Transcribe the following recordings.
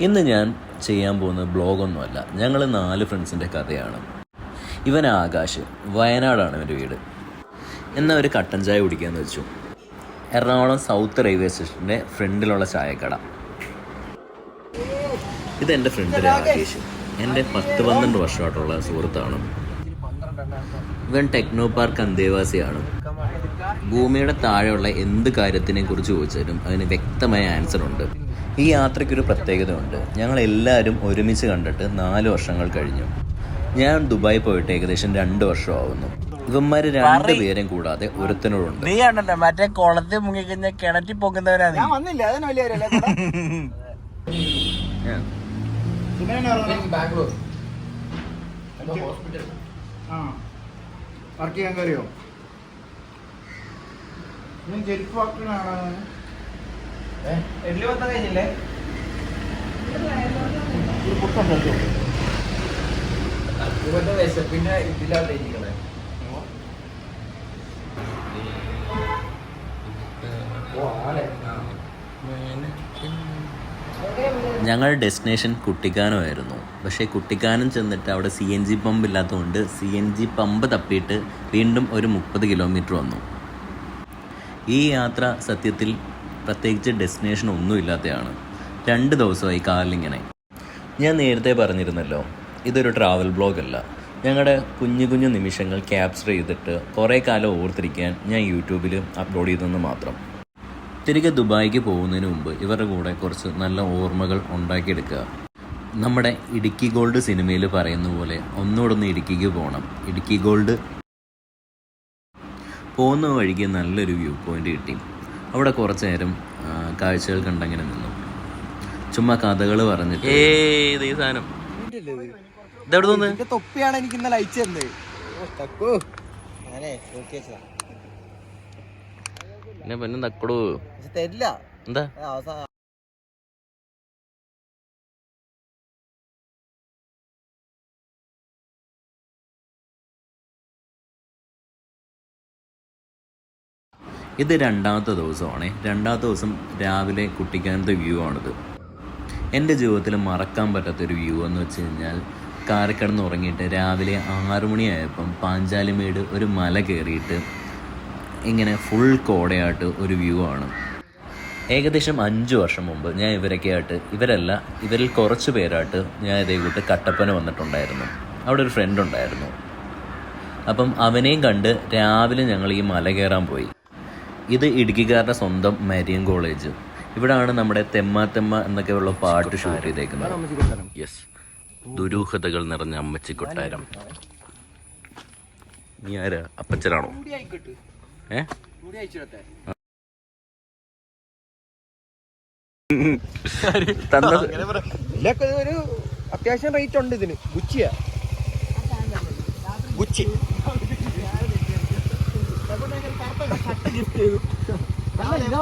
ഇന്ന് ഞാൻ ചെയ്യാൻ പോകുന്നത് ബ്ലോഗൊന്നുമല്ല. ഞങ്ങൾ നാല് ഫ്രണ്ട്സിന്റെ കഥയാണ്. ഇവൻ ആകാശ് വയനാടാണ് ഇവന്റെ വീട്. എന്നാൽ ഒരു കട്ടൻ ചായ കുടിക്കാമെന്ന് വെച്ചു. എറണാകുളം സൗത്ത് റെയിൽവേ സ്റ്റേഷന്റെ ഫ്രണ്ടിലുള്ള ചായക്കട. ഇത് എന്റെ ഫ്രണ്ട് രാകേഷ് എന്റെ പത്ത് പന്ത്രണ്ട് വർഷമായിട്ടുള്ള സുഹൃത്താണ്. ഇവൻ ടെക്നോ പാർക്ക് അന്തേവാസിയാണ്. ഭൂമിയുടെ താഴെയുള്ള എന്ത് കാര്യത്തിനെ കുറിച്ച് ചോദിച്ചാലും അതിന് വ്യക്തമായ ആൻസർ ഉണ്ട്. ഈ യാത്രയ്ക്കൊരു പ്രത്യേകതയുണ്ട്. ഞങ്ങൾ എല്ലാവരും ഒരുമിച്ച് കണ്ടിട്ട് നാല് വർഷങ്ങൾ കഴിഞ്ഞു. ഞാൻ ദുബായ് പോയിട്ട് ഏകദേശം രണ്ട് വർഷം ആവുന്നു ഇവന്മാര് രണ്ട് പേരും കൂടാതെ ഒരുത്തനോടുണ്ട്. നീ കണ്ടല്ലോ? മറ്റേ കുളത്തിൽ മുങ്ങിക്കഴിഞ്ഞ കിണറ്റി പൊക്കുന്നവരാണ് ബാംഗ്ലൂർ. ഹോസ്പിറ്റൽ. ആ. വർക്ക് ചെയ്യാൻ കയറിയോ? ഞാൻ ചെരുപ്പ് വാക്കണാണോ എല്ലി പത്താൻ കഴിഞ്ഞില്ലേ? പുട്ടുണ്ടോ പിന്നെ ഇതിലാതെ ഇരിക്കണേ ഞങ്ങളുടെ ഡെസ്റ്റിനേഷൻ കുട്ടിക്കാനമായിരുന്നു. പക്ഷേ കുട്ടിക്കാനം ചെന്നിട്ട് അവിടെ സി എൻ ജി പമ്പ് ഇല്ലാത്തതുകൊണ്ട് സി എൻ ജി പമ്പ് തപ്പിയിട്ട് വീണ്ടും ഒരു മുപ്പത് കിലോമീറ്റർ വന്നു. ഈ യാത്ര സത്യത്തിൽ പ്രത്യേകിച്ച് ഡെസ്റ്റിനേഷൻ ഒന്നും ഇല്ലാത്തതാണ് രണ്ട് ദിവസമായി കാറിലിങ്ങനെ ഞാൻ നേരത്തെ പറഞ്ഞിരുന്നല്ലോ ഇതൊരു ട്രാവൽ ബ്ലോഗ് അല്ല. ഞങ്ങളുടെ കുഞ്ഞു കുഞ്ഞു നിമിഷങ്ങൾ ക്യാപ്ചർ ചെയ്തിട്ട് കുറേ കാലം ഓർത്തിരിക്കാൻ ഞാൻ യൂട്യൂബിൽ അപ്ലോഡ് ചെയ്തെന്ന് മാത്രം. തിരികെ ദുബായിക്ക് പോകുന്നതിന് മുമ്പ് ഇവരുടെ കൂടെ കുറച്ച് നല്ല ഓർമ്മകൾ ഉണ്ടാക്കിയെടുക്കുക. നമ്മുടെ ഇടുക്കി ഗോൾഡ് സിനിമയിൽ പറയുന്ന പോലെ ഒന്നുകൂടൊന്ന് ഇടുക്കിക്ക് പോകണം ഇടുക്കി ഗോൾഡ് പോകുന്ന വഴിക്ക് നല്ലൊരു വ്യൂ പോയിന്റ് കിട്ടി. അവിടെ കുറച്ച് നേരം കാഴ്ചകൾ കണ്ടങ്ങനെ നിന്നു. ചുമ്മാ കഥകൾ പറഞ്ഞിട്ട്. ഏത് ഈ സാധനം? ഇതെവിടെ നിന്ന് എന്റെ തൊപ്പിയാണ് എനിക്ക് ഇന്നലെ അയച്ചു തന്നത്. തക്കു. ഞാനേ നോക്കി വെച്ചതാ. പിന്നെ തക്കടൂ. തരില്ല. എന്താ? ഇത് രണ്ടാമത്തെ ദിവസമാണ്. രണ്ടാമത്തെ ദിവസം രാവിലെ കുട്ടിക്കാനത്തെ വ്യൂ ആണിത്. എന്റെ ജീവിതത്തിൽ മറക്കാൻ പറ്റാത്തൊരു വ്യൂ എന്ന് വെച്ച് കഴിഞ്ഞാൽ കാരക്കടന്ന് കിടന്ന് ഉറങ്ങിയിട്ട് രാവിലെ ആറു മണിയായപ്പം പാഞ്ചാലിമേട് ഒരു മല കയറിയിട്ട് ഇങ്ങനെ ഫുൾ കോടയായിട്ട് ഒരു വ്യൂ ആണ്. ഏകദേശം അഞ്ച് വർഷം മുമ്പ് ഞാൻ ഇവരൊക്കെ ആയിട്ട് ഇവരല്ല ഇവരിൽ കുറച്ച് പേരായിട്ട് ഞാൻ ഇതേ കൂട്ട് കട്ടപ്പന വന്നിട്ടുണ്ടായിരുന്നു. അവിടെ ഒരു ഫ്രണ്ട് ഉണ്ടായിരുന്നു. അപ്പം അവനെയും കണ്ട് രാവിലെ ഞങ്ങൾ ഈ മല കയറാൻ പോയി. ഇത് ഇടുക്കിക്കാരുടെ സ്വന്തം മരിയൻ കോളേജ്. ഇവിടാണ് നമ്മുടെ തെമ്മ തെമ്മ എന്നൊക്കെ ഉള്ള പാട്ട് ഷൂട്ട് ചെയ്തേക്കുന്നത്. യെസ് ദുരൂഹതകൾ നിറഞ്ഞ അമ്മച്ചി കൊട്ടാരം. നീ ആരാ? അപ്പച്ചനാണോ? ഏ? തന്നത് ഒരു അത്യാവശ്യം റേറ്റ് ഉണ്ട് ഇതിന്. ഗുച്ചിയാ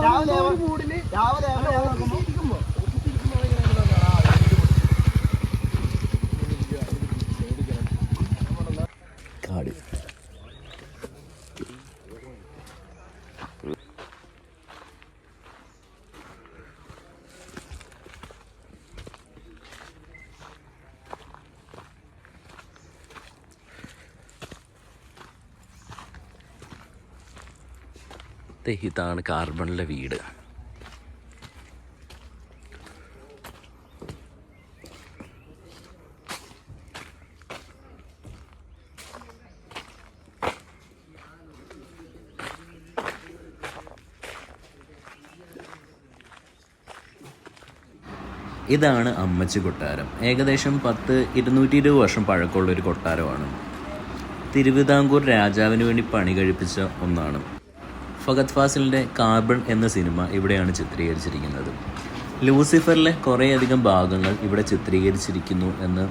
രാവിലെ കാട് ദേ ഇതാണ് കാർബണിലെ വീട്. ഇതാണ് അമ്മച്ചി കൊട്ടാരം. ഏകദേശം പത്ത് ഇരുന്നൂറ്റി ഇരുപത് വർഷം പഴക്കമുള്ള ഒരു കൊട്ടാരമാണ്. തിരുവിതാംകൂർ രാജാവിന് വേണ്ടി പണി കഴിപ്പിച്ച ഒന്നാണ്. ഫഗത് ഫാസിലിന്റെ കാർബൺ എന്ന സിനിമ ഇവിടെയാണ് ചിത്രീകരിച്ചിരിക്കുന്നത്. ലൂസിഫറിലെ കുറേയധികം ഭാഗങ്ങൾ ഇവിടെ ചിത്രീകരിച്ചിരിക്കുന്നു എന്ന്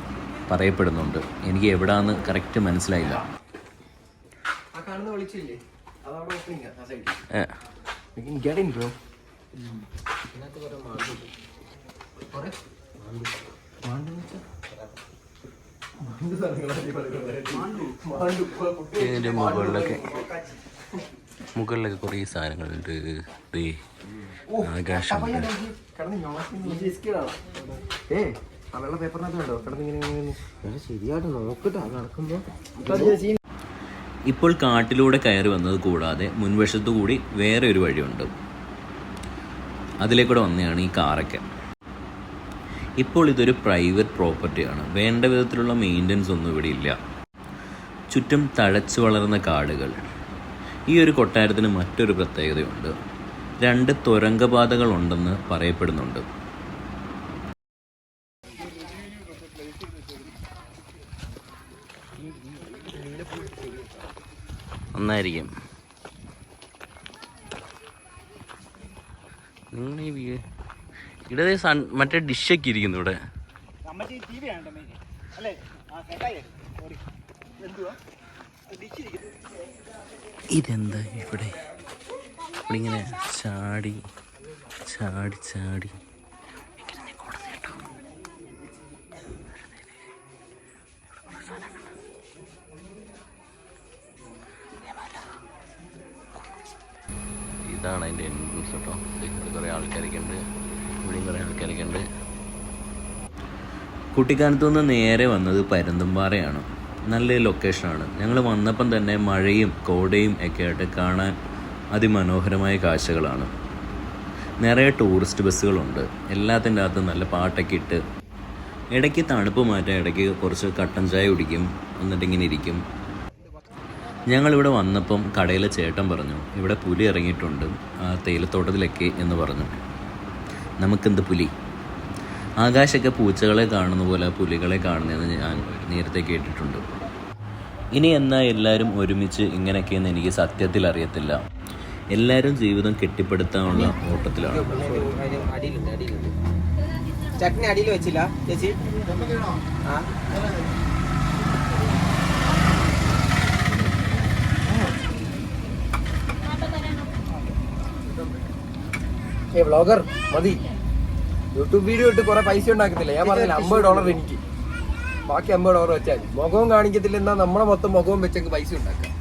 പറയപ്പെടുന്നുണ്ട്. എനിക്ക് എവിടാന്ന് കറക്റ്റ് മനസ്സിലായില്ല. ഇതിന്റെ മുകളിലൊക്കെ. മുകളിലൊക്കെ കുറേ സാധനങ്ങളുണ്ട്. ശരിയായിട്ട് നോക്കട്ടെ നടക്കുമ്പോ. ഇപ്പോൾ കാട്ടിലൂടെ കയറി വന്നത് കൂടാതെ മുൻവശത്തു കൂടി വേറെ ഒരു വഴിയുണ്ട്. അതിലേക്കൂടെ വന്നതാണ് ഈ കാറൊക്കെ. ഇപ്പോൾ ഇതൊരു പ്രൈവറ്റ് പ്രോപ്പർട്ടിയാണ് വേണ്ട വിധത്തിലുള്ള മെയിന്റനൻസ് ഒന്നും ഇവിടെ ഇല്ല. ചുറ്റും തഴച്ചു വളർന്ന കാടുകൾ. ഈ ഒരു കൊട്ടാരത്തിന് മറ്റൊരു പ്രത്യേകതയുണ്ട്. രണ്ട് തുരങ്കപാതകൾ ഉണ്ടെന്ന് പറയപ്പെടുന്നുണ്ട്. ഒന്നായിരിക്കും നിങ്ങൾ ഈ ഇവിടെ സൺ മറ്റേ ഡിഷൊക്കെ ഇരിക്കുന്നു ഇവിടെ. ഇതെന്താ ഇവിടെ? ഇങ്ങനെ ചാടി ചാടി ചാടി. ഇതാണ് അതിന്റെ എൻട്രൻസ് കേട്ടോ ഇവിടെ കുറേ ആൾക്കാരൊക്കെ ഉണ്ട്. ഇവിടെയും കുറേ ആൾക്കാരൊക്കെ ഉണ്ട്. കുട്ടിക്കാനത്തു നിന്ന് നേരെ വന്നത് പരുന്തുംപാറയാണ് നല്ലൊരു ലൊക്കേഷനാണ് ഞങ്ങൾ വന്നപ്പം തന്നെ മഴയും കോടയും ഒക്കെ ആയിട്ട് കാണാൻ അതിമനോഹരമായ കാഴ്ചകളാണ്. നിറയെ ടൂറിസ്റ്റ് ബസ്സുകളുണ്ട്. എല്ലാത്തിന്റെ അകത്ത് നല്ല പാട്ടൊക്കെ ഇട്ട് ഇടയ്ക്ക് തണുപ്പ് മാറ്റാൻ ഇടയ്ക്ക് കുറച്ച് കട്ടൻ ചായ കുടിക്കും എന്നിട്ട് ഇങ്ങനെ ഇരിക്കും. ഞങ്ങളിവിടെ വന്നപ്പം കടയിലെ ചേട്ടൻ പറഞ്ഞു ഇവിടെ പുലി ഇറങ്ങിയിട്ടുണ്ട്. ആ തേയിലത്തോട്ടത്തിലൊക്കെ എന്ന് പറഞ്ഞു. നമുക്കെന്ത് പുലി? ആകാശൊക്കെ പൂച്ചകളെ കാണുന്ന പോലെ പുലികളെ കാണുന്നതെന്ന് ഞാൻ നേരത്തെ കേട്ടിട്ടുണ്ട്. ഇനി എന്നാ എല്ലാവരും ഒരുമിച്ച് ഇങ്ങനെയൊക്കെയെന്ന് എനിക്ക് സത്യത്തിൽ അറിയത്തില്ല. എല്ലാവരും ജീവിതം കെട്ടിപ്പടുത്താനുള്ള ഓട്ടത്തിലാണ്. ചട്നി അടിയിൽ വെച്ചില്ല. ചേച്ചി? വ്ളോഗർ മതി. യൂട്യൂബ് വീഡിയോ ഇട്ട് കുറെ പൈസ ഉണ്ടാക്കത്തില്ല? ഞാൻ പറഞ്ഞില്ല അമ്പത് ഡോളർ എനിക്ക്. ബാക്കി അമ്പത് ഡോളർ വെച്ചാൽ മുഖവും കാണിക്കത്തില്ല എന്നാ നമ്മളെ മൊത്തം മുഖവും വെച്ചെങ്കിൽ പൈസ ഉണ്ടാക്കാം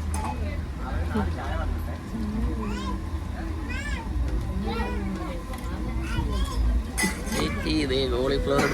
കോളിഫ്ലവർ